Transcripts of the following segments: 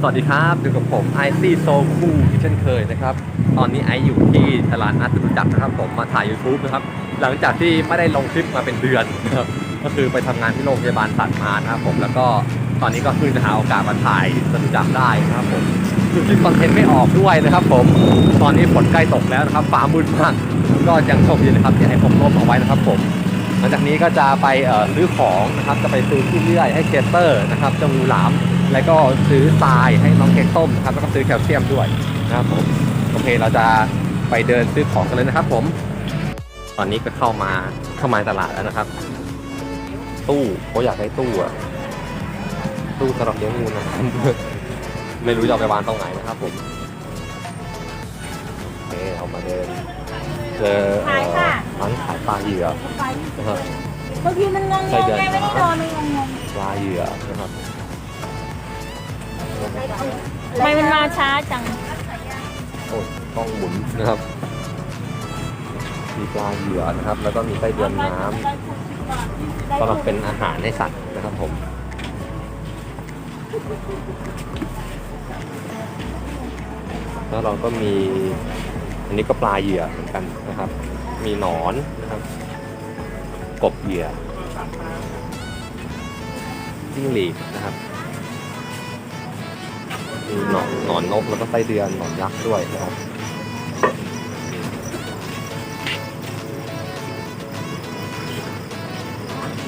สวัสดีครับอยู่กับผมไอซี่โซคูเช่นเคยนะครับ ตอนนี้ไออยู่ที่ตลาดนัดตุจักรนะครับ ผมมาถ่าย YouTube นะครับ หลังจากที่ไม่ได้ลงคลิปมาเป็นเดือนนะครับ ก็คือไปทำงานที่โรงพยาบาลสัตว์มานะครับผม แล้วก็ตอนนี้ก็เพิ่งจะหาโอกาสมาถ่ายจตุจักรได้นะครับผมคือคลิปคอนเทนต์ไม่ออกด้วยนะครับ ผม ตอนนี้ฝนใกล้ตกแล้วนะครับ ฟ้ามืดมาก ก็ยังโชคดีนะครับที่ไอผมร่มเอาไว้นะครับ ผมหลังจากนี้ก็จะไปซื้อของนะครับ จะไปซื้อที่เลื่อยให้เคเตอร์นะครับเจ้างูหลาม แล้วก็ซื้อทรายให้น้องเค้กต้มนะครับแล้วก็ซื้อแคลเซียมด้วยนะครับผมโอเคเราจะไปเดินซื้อของกันเลยนะครับ ผม ตอนนี้ก็เข้ามาเข้ามาในตลาดแล้วนะครับ ตู้เขาอยากได้ตู้อะตู้สำหรับเลี้ยงงูนะครับไม่รู้จะเอาไปวางตรงไหนนะครับผมโอเคเอามาเดินเจอเอ่อร้านขายปลาเหยื่อนะครับบางทีมันงงๆไงไม่ได้นอนมันงงปลาเหยื่อนะครับๆ ทำไมมันมาช้าจัง โอ้ยต้องหมุนนะครับ มีปลาเหยื่อนะครับ แล้วก็มีไส้เดือนน้ำสำหรับเป็นอาหารให้สัตว์นะครับผม แล้วเราก็มี อันนี้ก็ปลาเหยื่อเหมือนกันนะครับ มีหนอนนะครับ กบเหยื่อจิ้งหรีดนะครับ มีหนอนหนอนนกแล้วก็ไส้เดือนหนอนยักษ์ด้วยนะครับ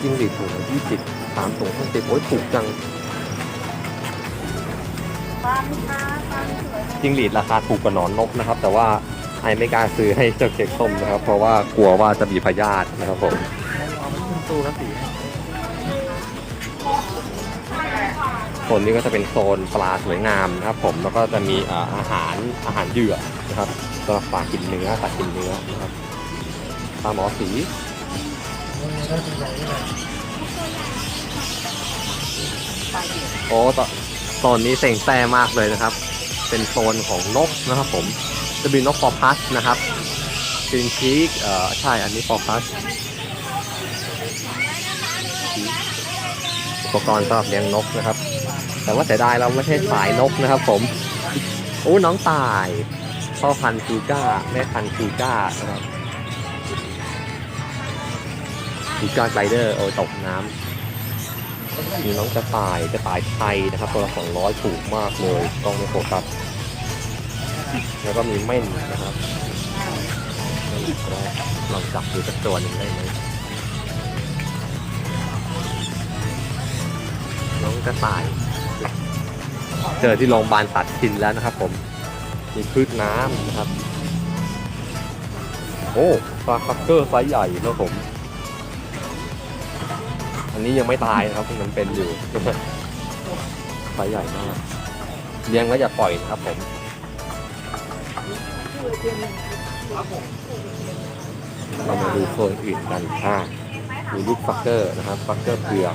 จิ้งหรีดถุงละยี่สิบสามถุงห้าสิบโอ้ยถูกจังปลาลูกค้าปลาสวยจิ้งหรีดราคาถูกกว่าหนอนนกนะครับ แต่ว่าไอไม่กล้าซื้อให้เจ้าเค้กต้มนะครับ เพราะว่ากลัวว่าจะมีพยาธินะครับผมโซนนี้ก็จะเป็นโซนปลาสวยงามนะครับผมแล้วก็จะมีอาหารอาหารเหยื่อนะครับสำหรับปลากินเนื้อสัตว์กินเนื้อนะครับปลาหมอสีโอ้ตอนโซนนี้เซ็งแซ่มากเลยนะครับ เป็นโซนของนกนะครับผมจะมีนกฟอร์พัสนะครับกรีนชีกเอ่อใช่อันนี้ฟอร์พัสอุปกรณ์สำหรับเลี้ยงนกนะครับ แต่ว่าเสียดายเราไม่ใช่สายนกนะครับผมโอ้น้องตาย พ่อพันธุ์คูก้าแม่พันธุ์คูก้านะครับคูก้าไกลเดอร์โอ้ตกน้ำมีน้องกระต่ายกระต่ายไทยนะครับตัวละสองร้อยถูกมากเลยกล้องไม่โฟกัสแล้วก็มีเม่นนะครับเม่นอีกแล้วลองจับดูสักตัวหนึ่งได้ไหมน้องกระต่าย เจอที่โรงพยาบาลตัดสินแล้วนะครับ ผม มีพืชน้ำนะครับ โอ้ปลาคักเกอร์ไซส์ใหญ่นะครับผม อันนี้ยังไม่ตายนะครับมันเป็นอยู่ไซส์ใหญ่มากเลี้ยงแล้วอย่าปล่อยนะครับผมเรามาดูโซนอื่นกันอ่ามีลูกฟักเกอร์นะครับฟักเกอร์เผือก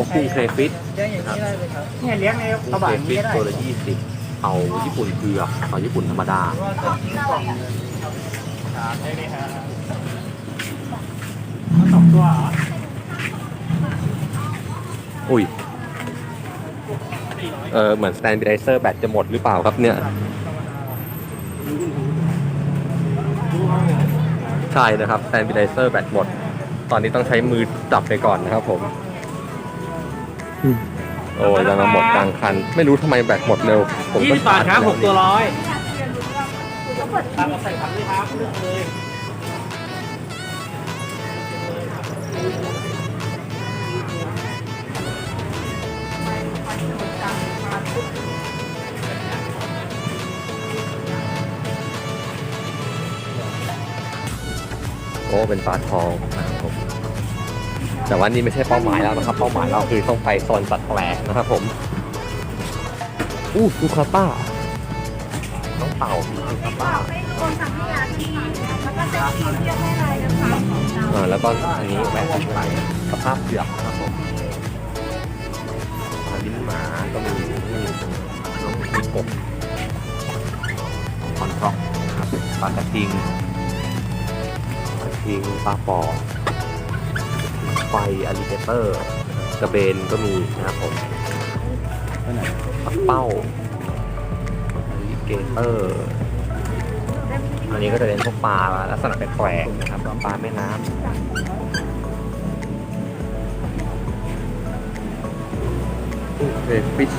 โอ้กุ้งเครฟิตเลี้ยงอย่างนี้ได้เลยครับเนี่ยเลี้ยงในกกุ้ระงบะเครอย่างฟินี้ตก็ได้ตัวละยี่สิบเอาญี่ปุ่นเผือกเอาญี่ปุ่นธรรมดา ว่าจะกินกล่องครับได้เลยฮะสองตัวเหรออุ้ย เออเหมือน stabilizer แบตจะหมดหรือเปล่าครับเนี่ย ใช่นะครับ stabilizer แบตหมด ตอนนี้ต้องใช้มือจับไปก่อนนะครับผม โอ้ยยังมาหมดกลางคัน ไม่รู้ทำไมแบตหมดเร็ว ผมยี่ก็สิบบาทครับชาหร์กจตัวแล้วร้อยตามมาใส่ผักเลยครับเลือกเลยโอ้เป็นปลาทองนะครับผม แต่ว่านี่ไม่ใช่เป้าหมายแล้วนะครับ เป้าหมายเราคือต้องไปโซนสัตว์แปลกนะครับผม อู้ลูคาต้าน้องเต่าลูคาต้าคนสั่งให้ยาที่นี่แล้วก็เซ็ตทีเรียกให้เลยนะคะอ่าแล้วก็อันนี้แหวนที่ไหนสภาพเผือกนะครับผมปลาลิ้นหมาก็มีนี่น้องมีกบคอนทรอกนะครับปลากระทิงปลากระทิงปลาปอ ไฟอลิเกเตอร์กระเบนก็มีนะครับผมปไหนปักเป้าเกเตอร์อันนี้ก็จะเป็นพวกปลาลักษณะแปลกๆนะครับปลาแม่น้ำโอเคฟิช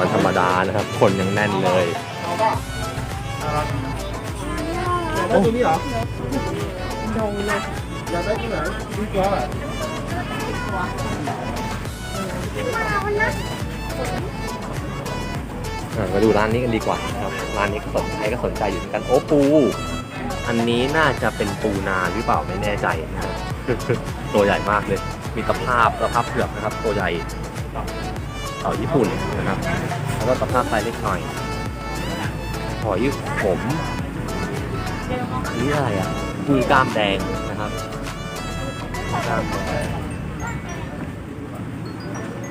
อ้ยขนาดมันธรรมดานะครับ คนยังแน่นเลยเอาป่ะอยากได้ตัวนี้เหรอดงเลยอยากได้ตัวไหนดูตัวอะมาวันนะอะมาดูร้านนี้กันดีกว่าครับร้านนี้ก็สนใจก็สนใจอยู่เหมือนกันโอ้ปู อันนี้น่าจะเป็นปูนาหรือเปล่าไม่แน่ใจนะครับตัวใหญ่มากเลย มีตะภาพตะภาพเผือกนะครับ ตัวใหญ่ เต่าญี่ปุ่นนะครับ แล้วก็ตะภาพไซส์เล็กหน่อยหอยขมนี่อะไรอะกุ้งกล้ามแดงนะครับกล้ามแดง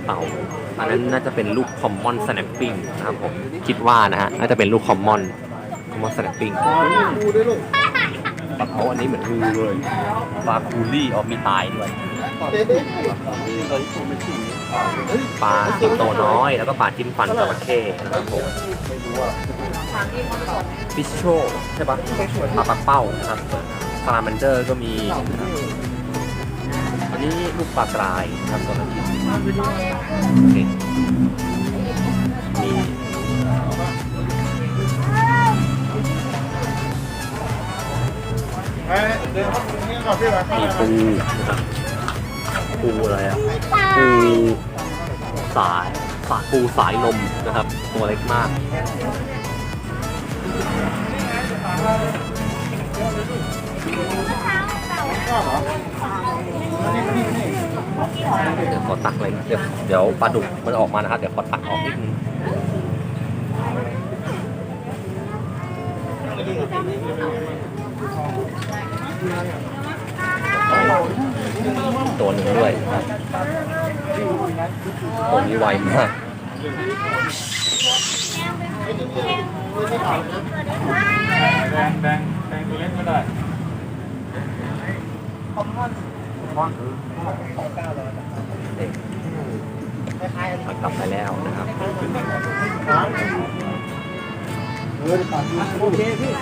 เต่าอันนั้นน่าจะเป็นลูกคอมมอนสแนปปิ้งนะครับผมคิดว่านะฮะน่าจะเป็นลูกคอมมอนคอมมอนสแนปปิ้งดูด้วยลูกปลาเขาอันนี้เหมือนงูเลยปลาคูลี่ออมีตายด้วยเอ๊ะ ปลาสิงโตน้อย แล้วก็ปลาจิ้มฟันจระเข้นะครับผมฟิชโชใช่ปะปลาปักเป้านะครับซาลาแมนเดอร์ก็มีนะครับอันนี้ลูกปลากรายนะครับตัวนั้นกินโอเคมีเอ๊ะเดินเข้าตรงนี้ก่อนพี่แบบมีปูนะครับ ปูอะไรอะปูสายสายปูสายนมนะครับ ตัวเล็กมาก เดี๋ยวขอตักเลยเดี๋ยวเดี๋ยวปลาดุกมันออกมานะครับเดี๋ยวขอตักออกนิดนึง ตัวหนึ่งด้วยครับตัวนี้ไวมากแดงแดงแดงตัวเล็กก็ได้กลับไปแล้วนะครับ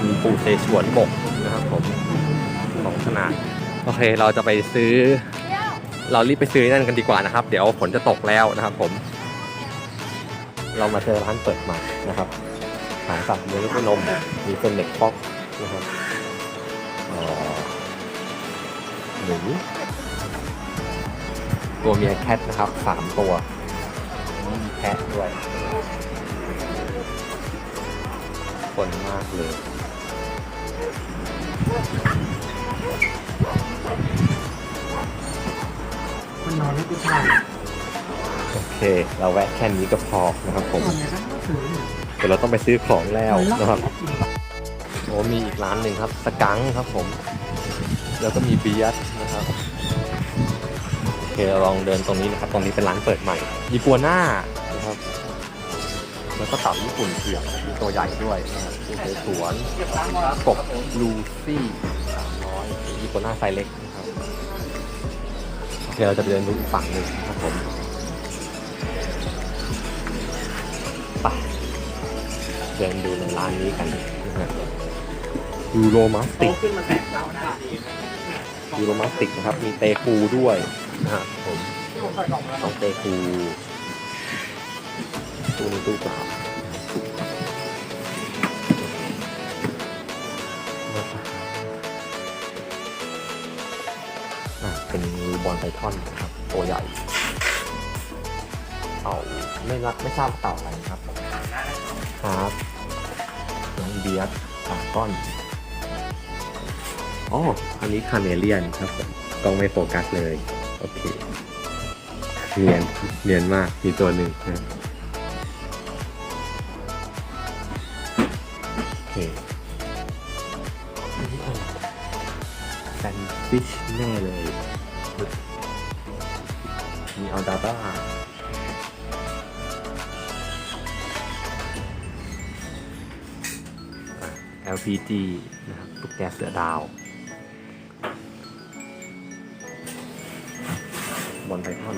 มีปูเสฉวนบกนะครับผมสองขนาด โอเคเราจะไปซื้อ เรารีบไปซื้อนั่นกันดีกว่านะครับ เดี๋ยวฝนจะตกแล้วนะครับ ผม เรามาเจอร้านเปิดใหม่นะครับขายสัตว์เลี้ยงลูกนมมีเป็นเด็กฟ็อกนะครับเอ่อหนูตัวเมียแคทนะครับสามตัวมีแพะด้วยคนมากเลย มันนอนให้กูชายโอเค เราแวะแค่นี้ก็พอนะครับผมเดี๋ยวเราต้องไปซื้อของแล้วนะครับโอ้มีอีกร้านหนึ่งครับ สกังครับผม แล้วก็มีเบียร์นะครับโอเคเราลองเดินตรงนี้นะครับ ตรงนี้เป็นร้านเปิดใหม่ยีกัวน่านะครับ แล้วก็เต่าญี่ปุ่นเผือกมีตัวใหญ่ด้วยนะครับมีเสฉวนกบลูซี่สามร้อยยีกัวน่าไซส์เล็ก นะครับโอเคเราจะไปเดินดูอีกฝั่งหนึ่งนะครับผมไปเดินดูในร้านนี้กันนะฮะยูโรมาสติกขึ้นมาแตกเสาได้ยูโรมาสติกนะครับ มีเตคูด้วยนะฮะผมที่ผมใส่กล่องแล้วต้องเตคูตู้นี้ตู้เปล่า ไพทอนนะครับ ตัวใหญ่เต่าไม่รักไม่ทราบว่าเต่าอะไรครับครับน้องเบียสปาก้อนอ๋ออันนี้คาเมเลียนครับผมกล้องไม่โฟกัสเลย โอเคเนียนเนียนมากมีตัวหนึ่งนะโอเคอันนี้อะไรแซนฟิชแน่เลย LPG นะครับตุ๊กแกเสือดาวบอลไพทอน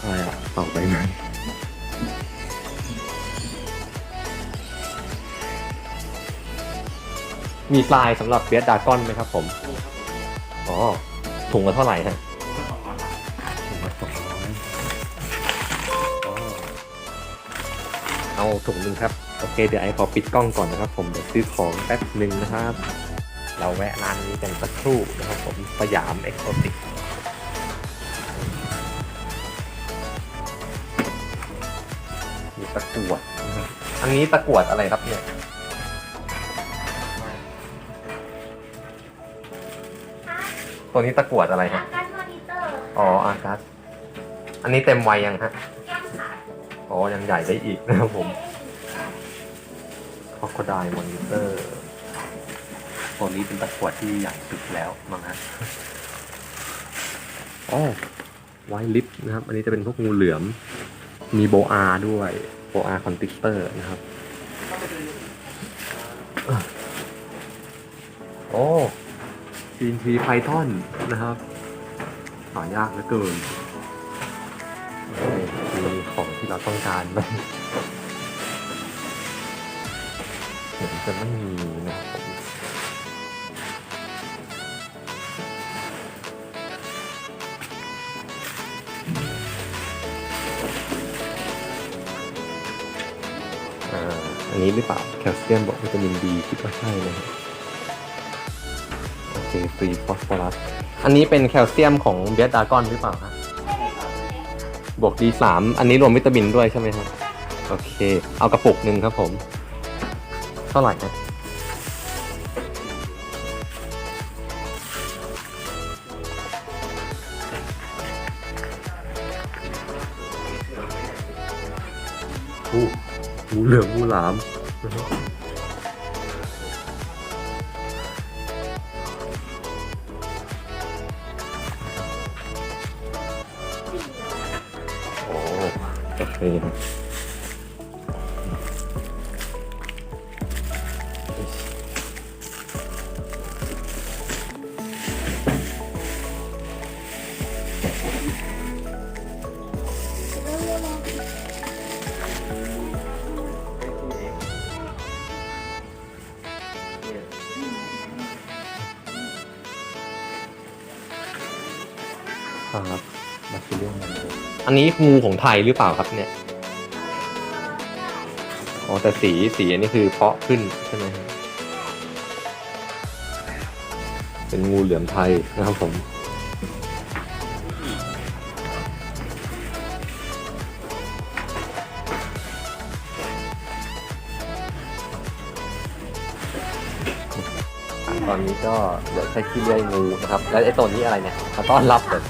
อะไรอะต่อไปไหนมีทรายสำหรับเบียดดากอนไหมครับผม อ๋อ ถุงละเท่าไหร่ฮะถุงละสองร้อยอ๋อเอาถุงหนึ่งครับ โอเค เดี๋ยวไอขอปิดกล้องก่อนนะครับ ผมเดี๋ยวซื้อของแป๊บหนึ่งนะครับ เราแวะร้านนี้กันสักครู่นะครับผมสยามเอ็กโซติกมีตะกรวดนะครับอันนี้ตะกรวดอะไรครับเนี่ย ตัวนี้ตะกรวดอะไรอาฮะ การมอนิเตอร์อ๋ออากัสอันนี้เต็มวัยยังฮะแก้มขาอ๋อ ยังใหญ่ได้อีกนะครับผมคอคดายมอนิเตอร์ตัวนี้เป็นตะกรวดที่ใหญ่สุดแล้วมั้งฮะอ๋อไวลิฟนะครับ อันนี้จะเป็นพวกงูเหลือม มีโบอาด้วยโบอาคอนติกเตอร์นะครับ โอ้ จีนทีไพทอนนะครับหายากเหลือเกินมีของที่เราต้องการไหมเหมือนจะไม่มีนะครับอ่าอันนี้หรือเปล่าแคลเซียมบอกวิตามินดีคิดว่าใช่นะค ฟีฟอสฟอรัส อันนี้เป็นแคลเซียมของเบสดากอนหรือเปล่าฮะบวก D3 อันนี้รวมวิตามินด้วยใช่ไหมครับ โอเค เอากระปุกหนึ่งครับผม เท่าไหร่นะอู้หูเหลืองหูหลาม ครับมาคือเรื่องมันอันนี้งูของไทยหรือเปล่าครับเนี่ย อ๋อแต่สีสีอันนี้คือเพาะขึ้นใช่ไหมครับเป็นงูเหลือมไทยนะครับผม ตอนนี้ก็เดี๋ยวใช้ขี้เลื่อยงูนะครับ แล้วไอ้ตัวนี้อะไรเนี่ยมาต้อนรับเลย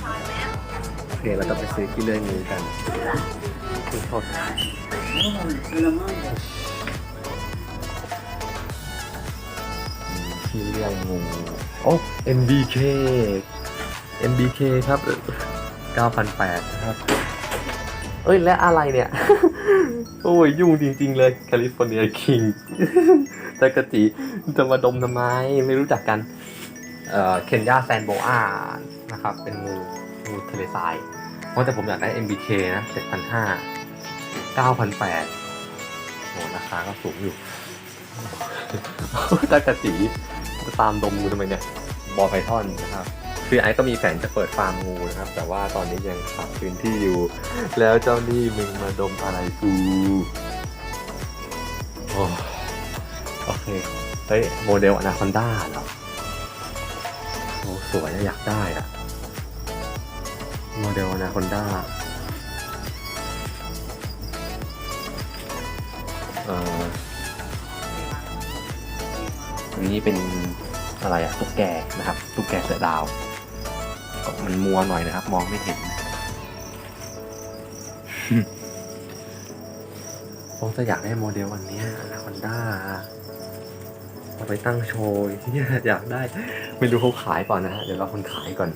โอเคเราจะไปซื้อขี้เลื่อยงูกันขอโทษที่เรียกงูโอ้ MBK MBK ครับ 9,800นะครับ เอ้ย และอะไรเนี่ย โอ้ย ยุ่งจริง ๆ เลยแคลิฟอร์เนียคิงจักรจีจะมาดมทำไม ไม่รู้จักกัน เอ่อ เคนยาแซนโบอานะครับ เป็นงู งูทะเลทราย เพราะแต่ผมอยากได้ MBK นะ7,500 9,800โอ้ราคาก็สูงอยู่จักรจีจะตามดมงูทำไมเนี่ย บอลไพทอนนะครับคือไอ้ก็มีแผนจะเปิดฟาร์มงูนะครับ แต่ว่าตอนนี้ยังขาดพื้นที่อยู่ แล้วเจ้านี่มึงมาดมอะไรกูโอโอเค เฮ้ย โมเดลอนาคอนด้าเหรอโอ้สวยอะอยากได้อะ โมเดลอนาคอนด้าอันนี้เป็นอะไรอะตุ๊กแกนะครับ ตุ๊กแกเสือดาวก็มันมัวหน่อยนะครับ มองไม่เห็นโอ้งจะอยากได้โมเดลอันเนี้นาคอนด้าเอาไปตั้งโชว์เนี่ยอยากได้ ไม่รู้เขาขายเปล่านะฮะ เดี๋ยวเราคนขายก่อน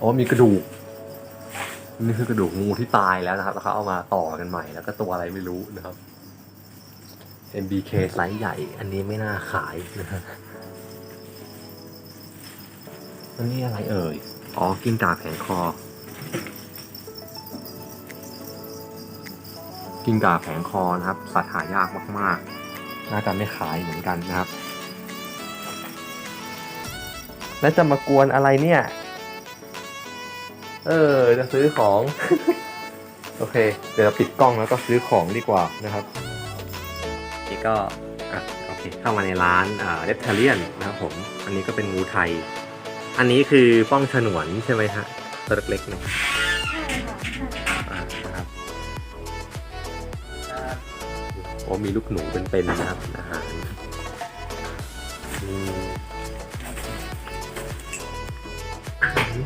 อ๋อมีกระดูก นี่คือกระดูกงูที่ตายแล้วนะครับ แล้วเขาเอามาต่อกันใหม่ แล้วก็ตัวอะไรไม่รู้นะครับ MBK ไซส์ใหญ่ อันนี้ไม่น่าขายนะฮะอันนี้อะไรเอ่ย อ๋อ กิ้งก่าแผงคอ กิ้งก่าแผงคอนะครับ สัตว์หายากมากๆ น่าจะไม่ขายเหมือนกันนะครับ แล้วจะมากวนอะไรเนี่ย เออ จะซื้อของ โอเค เดี๋ยวเราปิดกล้องแล้วก็ซื้อของดีกว่านะครับนี่ก็อะโอเคเข้ามาในร้านอ่าเลฟเทเลียนนะครับผม อันนี้ก็เป็นงูไทย อันนี้คือป้องฉนวนใช่ไหมฮะตัวเล็กๆเนี่ยอ่านะครับโอ้มีลูกหนูเป็นๆนะครับอาหารมี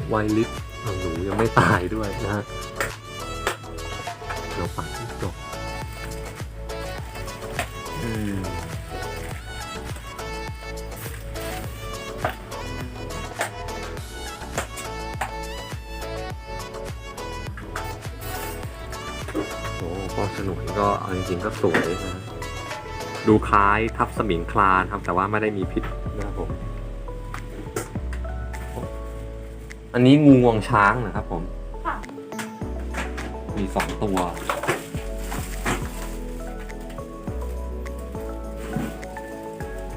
ไวลิฟ หนูยังไม่ตายด้วยนะฮะเราปัดที่จบอืมโอ้ป้องฉนวนก็เอาจริงๆก็สวยนะดูคล้ายทับสมิงคลานครับ แต่ว่าไม่ได้มีพิษ อันนี้งูงวงช้างนะครับผม ค่ะมีสองตัว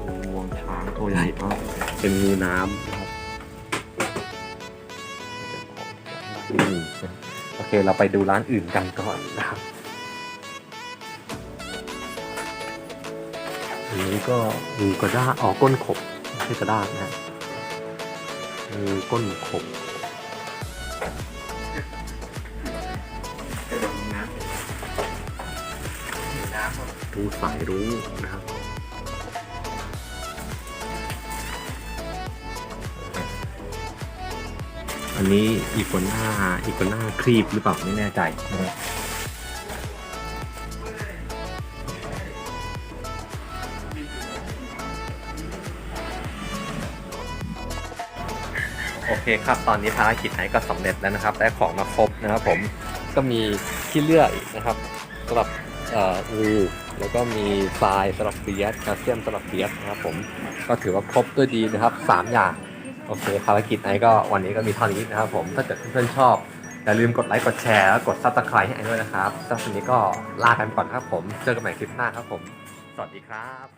งูงวงช้างตัวใหญ่มากเป็นงูน้ำนะครับนี่นะโอเค เราไปดูร้านอื่นกันก่อนนะครับอันนี้ก็งูกระด้างอ๋อก้นขบไม่ใช่กระด้างนะฮะงูก้นขบ รู้สายรู้นะครับอันนี้อีกัวน่าอีกัวน่าครีบหรือเปล่าไม่แน่ใจนะครับโอเคครับ ตอนนี้ภารกิจไหนก็สำเร็จแล้วนะครับ ได้ของมาครบนะครับผม ก็มีขี้เลื่อยนะครับสำหรับเอ่องู แล้วก็มีทรายสำหรับเบียสแคลเซียมสำหรับเบียสนะครับผมก็ถือว่าครบด้วยดีนะครับสามอย่าง โอเคภารกิจไอ้ก็วันนี้ก็มีเท่านี้นะครับผมถ้าเกิดเพื่อนๆชอบ อย่าลืมกดไลค์กดแชร์แล้วกดซับสไครต์ให้ไอ้ด้วยนะครับสำหรับวันนี้ก็ลากันก่อนครับผม เจอกันใหม่คลิปหน้าครับผม สวัสดีครับ